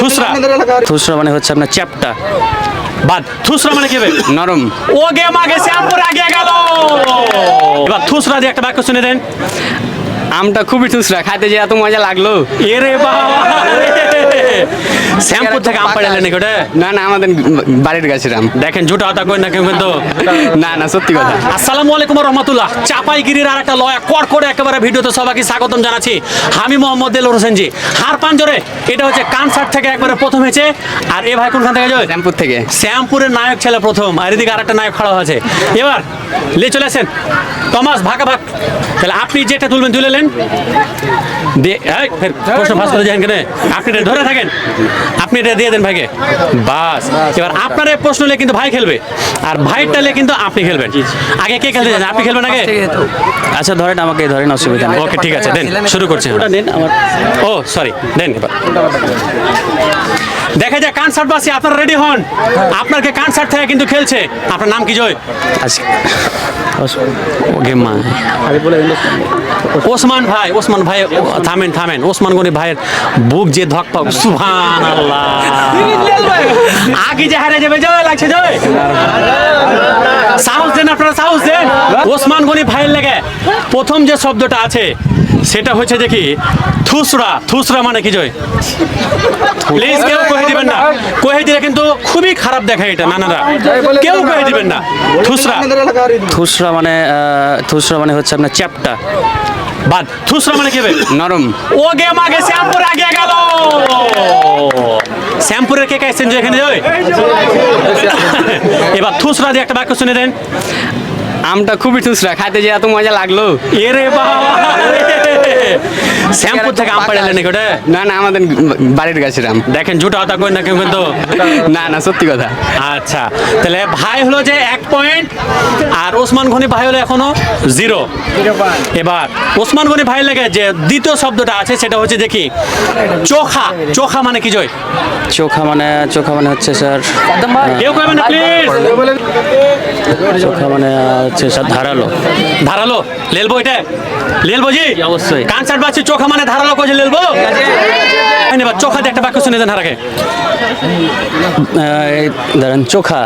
থুসরা। থুসরা মানে হচ্ছে আপনার চ্যাপটা। বাদ থুসরা মানে কি নরম। ও গেম আগে শ্যামপুর আগে গেল। এবার থুসরা দিয়ে একটা বাক্য শুনে দেন। আমটা খুবই থুসরা খাইতে যে এত মজা লাগল। এরে বাবা শ্যামপুর থেকে আম পাড়ালেন নাকি ওটা? না না আমাদের বাড়ির গাছের আম দেখেন ঝুটা হতা কই না কেউ কিন্তু? না না সত্যি কথা। আসসালামু আলাইকুম রহমতুল্লাহ চাপাইগিরির আর একটা লয়া কড় করে একেবারে ভিডিওতে সবাইকে স্বাগতম জানাচ্ছি। আমি মোহাম্মদ দেলোর হোসেনজি হার পাঞ্জরে এটা হচ্ছে কানসার্ট থেকে একবারে প্রথম হয়েছে। আর এ ভাই কোনখান থেকে জয়? শ্যামপুর থেকে। শ্যামপুরের নায়ক ছেলে প্রথম। আর এদিকে আর একটা নায়ক খাড়া হয়েছে। এবার লে চলে আসেন। টমাস ভাগা ভাগ। তাহলে আপনি যেটা তুলবেন তুলে নেন। প্রশ্ন ফাঁস করে যান কেন? আপনি ধরে থাকেন। আপনি এটা দিয়ে দেন ভাইকে। বাস। এবার আপনার এই প্রশ্ন নিয়ে কিন্তু ভাই খেলবে। আর ভাইটা নিয়ে কিন্তু আপনি খেলবেন। আগে কে খেলতে চান আপনি খেলবেন আগে? আচ্ছা ধরেন আমাকে ধরেন অসুবিধা নেই। ওকে ঠিক আছে দেন। শুরু করছি ওটা দেন আমার। ও সরি দেন এবার। দেখা যায় কনসার্ট বাসি আপনারা রেডি হন? আপনাকে কনসার্ট থেকে কিন্তু খেলছে। আপনার নাম কি জয়? আচ্ছা। ওকে মা। ওসমান ভাই ওসমান ভাই থামেন থামেন। ওসমান গনি ভাইয়ের বুক যে ধক পাক। আগে যে হারে যাবে লাগছে জয় সাহস দেন আপনারা, সাহস দেন। ওসমান গনি ভাইয়ের লেগে প্রথম যে শব্দটা আছে, সেটা হচ্ছে দেখি থুসরা। থুসরা মানে কি, জয়? প্লিজ কেউ কহে দিবেন না। কহে দিলে কিন্তু খুবই খারাপ দেখায় এটা, নানারা। কেউ কহে দিবেন না। থুসরা। থুসরা মানে থুসরা মানে হচ্ছে আপনার চ্যাপটা। বাদ থুসরা মানে কেবে নরম। ও গেম আগে শ্যামপুর আগে গেল। শ্যামপুরের কে কে এসেছেন যে এখানে ওই? এবার থুসরা দিয়ে একটা বাক্য শুনে দেন। আমটা খুবই থুসরা খাইতে যে এত মজা লাগল। এরে বাবা শ্যামপুর থেকে আম পাড়ালেন নাকি ওটা? না না আমাদের বাড়ির গাছের আম দেখেন ঝুটা হতা কই না কেউ কিন্তু। না না সত্যি কথা। আচ্ছা তাহলে ভাই হলো যে এক পয়েন্ট আর ওসমান গনি ভাই হলো এখনও জিরো এবার ওসমান গনি ভাই লাগে যে দ্বিতীয় শব্দটা আছে সেটা হচ্ছে দেখি চোখা। চোখা মানে কি জয়? চোখা মানে চোখা মানে হচ্ছে স্যার কেউ কইবেন না প্লিজ চোখা মানে হচ্ছে স্যার ধারালো। ধারালো? লেলবো এটা? লেলবো জি অবশ্যই। কানসার্ট বাচ্চা চোখা মানে ধারালো কইছে লেলবো এই নেবা চোখা দিয়ে একটা বাক্য শুনে দেন হারাকে। ধরেন চোখা।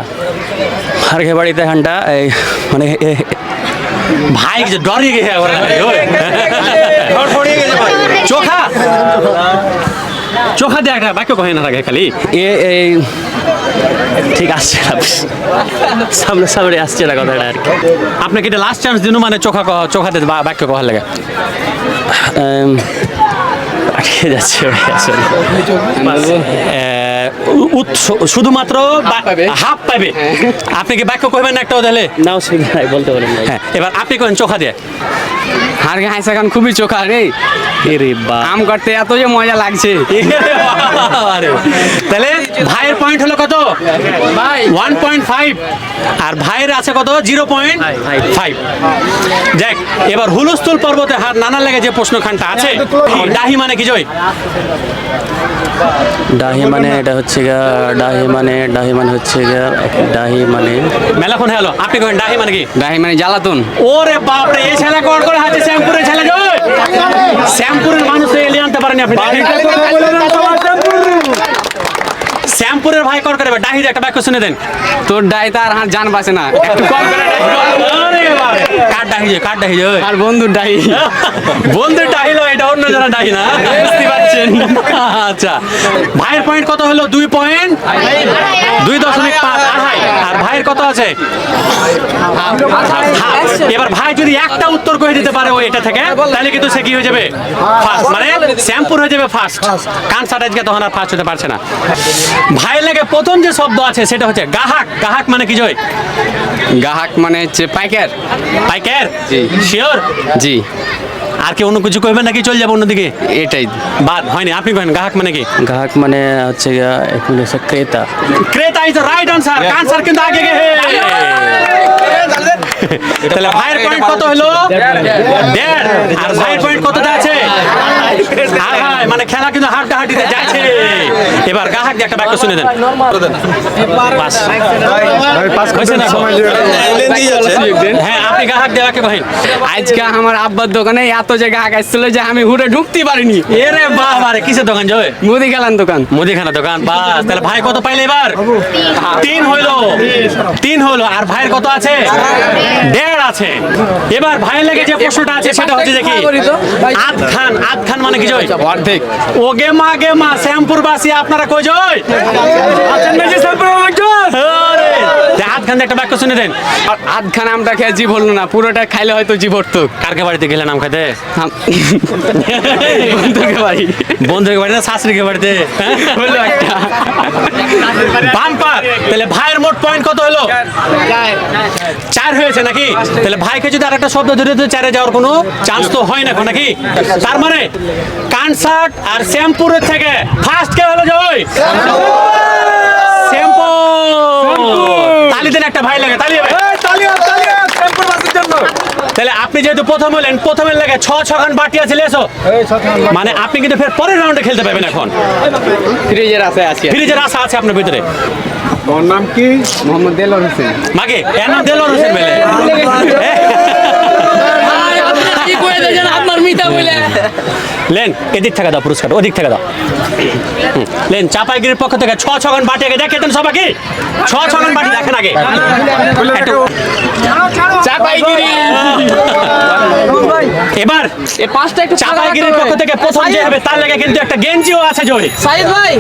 আর বাড়িতে হান্টা এই মানে এ- ভাই যে ডরিয়ে গেছে চোখা! চোখা দিয়ে একটা বাক্য কহে না রাখে খালি। এ এই ঠিক আসছে না সামনে সামনে আসছে না কথাটা আর কি। আপনাকে এটা লাস্ট চান্স দিন মানে চোখা চোখাতে বাক্য কহার লাগে। আটকে যাচ্ছে শুধুমাত্র হাফ পাবে। আপনি কি বাক্য কহবেন না একটাও দিলে না অসুবিধা নাই বলতে পারেন হ্যাঁ এবার আপনি কহেন চোখা দিয়ে। হার হাইসা খান খুবই চোখা রে। এরে বা আম কাটতে এত যে মজা লাগছে। তাহলে ভাইয়ের পয়েন্ট হলো কত? ভাই। ওয়ান পয়েন্ট ফাইভ আর ভাইয়ের আছে কত? জিরো পয়েন্ট ফাইভ দেখ এবার হুলস্থুল পর্বতে হাত নানা লেগে যে প্রশ্নখানটা আছে ডাহি মানে কি জয়? ডাহি মানে এটা হচ্ছে গা ডাহি মানে ডাহি মানে হচ্ছে গা ডাহি মানে মেলাখন হলো? আপনি কহেন ডাহি মানে কি? ডাহি মানে জ্বালাতন। ওরে বাপরে এই ছেলে কর করে হাতে শ্যামপুরের ছেলে জয় শ্যামপুরের মানুষ এলিয়ে আনতে পারেনি আপনি শ্যামপুরের ভাই কর করে ডাহির একটা বাক্য শুনে দেন। তোর ডাই তার হাত জান বাসে না। একটু কম করে কার ডাহি যায় কার ডাহি আর বন্ধুর ডাহি। বন্ধু ডাহি এটা অন্য যারা ডাহি না? বুঝতে পারছেন? আচ্ছা ভাইয়ের পয়েন্ট কত হলো? দুই পয়েন্ট দুই দশমিক পাঁচ আড়াই। আর ভাইয়ের কত আছে? এবার ভাই যদি একটা উত্তর করে দিতে পারে ওই এটা থেকে তাহলে কিন্তু সে কি হয়ে যাবে? ফার্স্ট মানে শ্যাম্পুর হয়ে যাবে ফার্স্ট কান সাটাইজকে তখন আর ফার্স্ট হতে পারছে না। ভাইয়ের লেগে প্রথম যে শব্দ আছে সেটা হচ্ছে গাহাক। গাহাক মানে কি জয়? গাহাক মানে হচ্ছে পাইকার। পাইকার জি। শিওর জি। আর কি অন্য কিছু কইবেন নাকি চলে যাব অন্যদিকে? এটাই। বাদ হয়নি আপনি কহেন গ্রাহক মানে কি? গ্রাহক মানে হচ্ছে এক হচ্ছে ক্রেতা। ক্রেতা ইজ রাইট আনসার আনসার কিন্তু আগে গে। তাহলে ভাইয়ের পয়েন্ট কত হলো? দেড়। আর ভাইয়ের পয়েন্ট কতটা আছে? মানে খেলা কিন্তু হাড্ডা হাড্ডিতে যাচ্ছে। এবার গাহাক দিয়ে একটা বাক্য শুনে দেন। পাস হয়েছে না? হ্যাঁ আপনি গাহাক দিয়ে বাক্য কহেন আজকে আমার আব্বার দোকানে এত জায়গা আগাইছিল যে আমি হুটে ঢুকতে পারিনি। এরে বাবা রে কিসের দোকান জয়? মুদি গেলাম দোকান। মুদিখানা দোকান বাস। তাহলে ভাই কত পাইলে এবার? তিন হইল। তিন হইল। আর ভাইয়ের কত আছে? দেড়। আছে। এবার ভাইয়ের লেগে যে প্রশ্নটা আছে সেটা হচ্ছে দেখি। আদ খান আদ খান মানে কি জয়? অর্ধেক। ও গে মা গে মা শ্যামপুর বাসী আপনারা কই জয়? আছেন শ্যামপুর আরে আদ খান একটা বাক্য শুনে দেন। আর আধখান আমটা খেয়ে জীব হলো না পুরোটা খাইলে হয়তো জীব হতো কারকে বাড়িতে গেলেন আম খাইতে? বন্ধুকে বাড়ি। বন্ধুকে বাড়িতে না শাশুড়িকে বাড়িতে? হ্যাঁ? হলো একটা। বাম্পার। তাহলে ভাইয়ের মোট পয়েন্ট কত হলো? চার হয়েছে নাকি? তাহলে ভাইকে যদি আর একটা শব্দ ধরে চারে যাওয়ার কোনো চান্স তো হয় না নাকি? তার মানে কানসার্ট আর শ্যামপুরের থেকে ফার্স্ট কে হলো জয়? শ্যাম্পু তালি দেন একটা ভাই লাগে তালি হবে। তাহলে আপনি যেহেতু প্রথম হলেন প্রথমের লাগে ছ ছখান বাটি আছে লেসো। মানে আপনি কিন্তু ফের পরের রাউন্ডে খেলতে পারবেন এখন। ফ্রিজের আশা আছে। ফ্রিজের আশা আছে আপনার ভিতরে। ওর নাম কি? মোহাম্মদ দেলোয়ার হোসেন। মাগে এর নাম দেলোয়ার হোসেন বেলে। লেন এদিক থেকে দাও পুরস্কার ওদিক থেকে দাও। লেন চাপাইগিরির পক্ষ থেকে ছ ছগান বাটি আগে দেখেতেন সবাইকে। ছ ছগান বাটি দেখেন আগে। চাপাইগিরি। এবার এই পাঁচটা একটু চাপাইগিরির পক্ষ থেকে প্রথম যে হবে তার লেগে কিন্তু একটা গেঞ্জিও আছে জয়। সাইদ ভাই।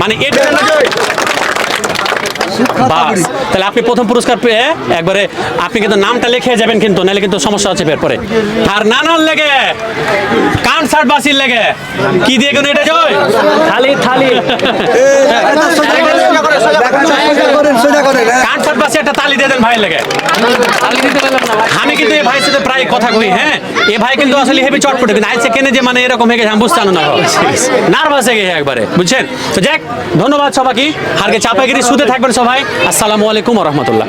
মানে এটা বাস। তাহলে আপনি প্রথম পুরস্কার পেয়ে একবারে আপনি কিন্তু নামটা লিখে যাবেন কিন্তু নাহলে কিন্তু সমস্যা আছে এরপরে আর নানার লেগে কানসার্ট বাসির লেগে কি দিয়ে কেন এটা জয়? থালি থালি। আমি কিন্তু এই ভাইয়ের সাথে প্রায় কথা কই হ্যাঁ? এ ভাই কিন্তু আসলে হেভি চটপটে কিন্তু আইসে কেনে যে মানে এরকম হয়ে গেছে আমি বুঝতে না। নার্ভাস হয়ে গেছে একবারে বুঝছেন? তো যাক ধন্যবাদ সবাইকে। হারকে চাপাগিরি সুদে থাকবেন সবাই। আসসালামু আলাইকুম রহমতুল্লাহ।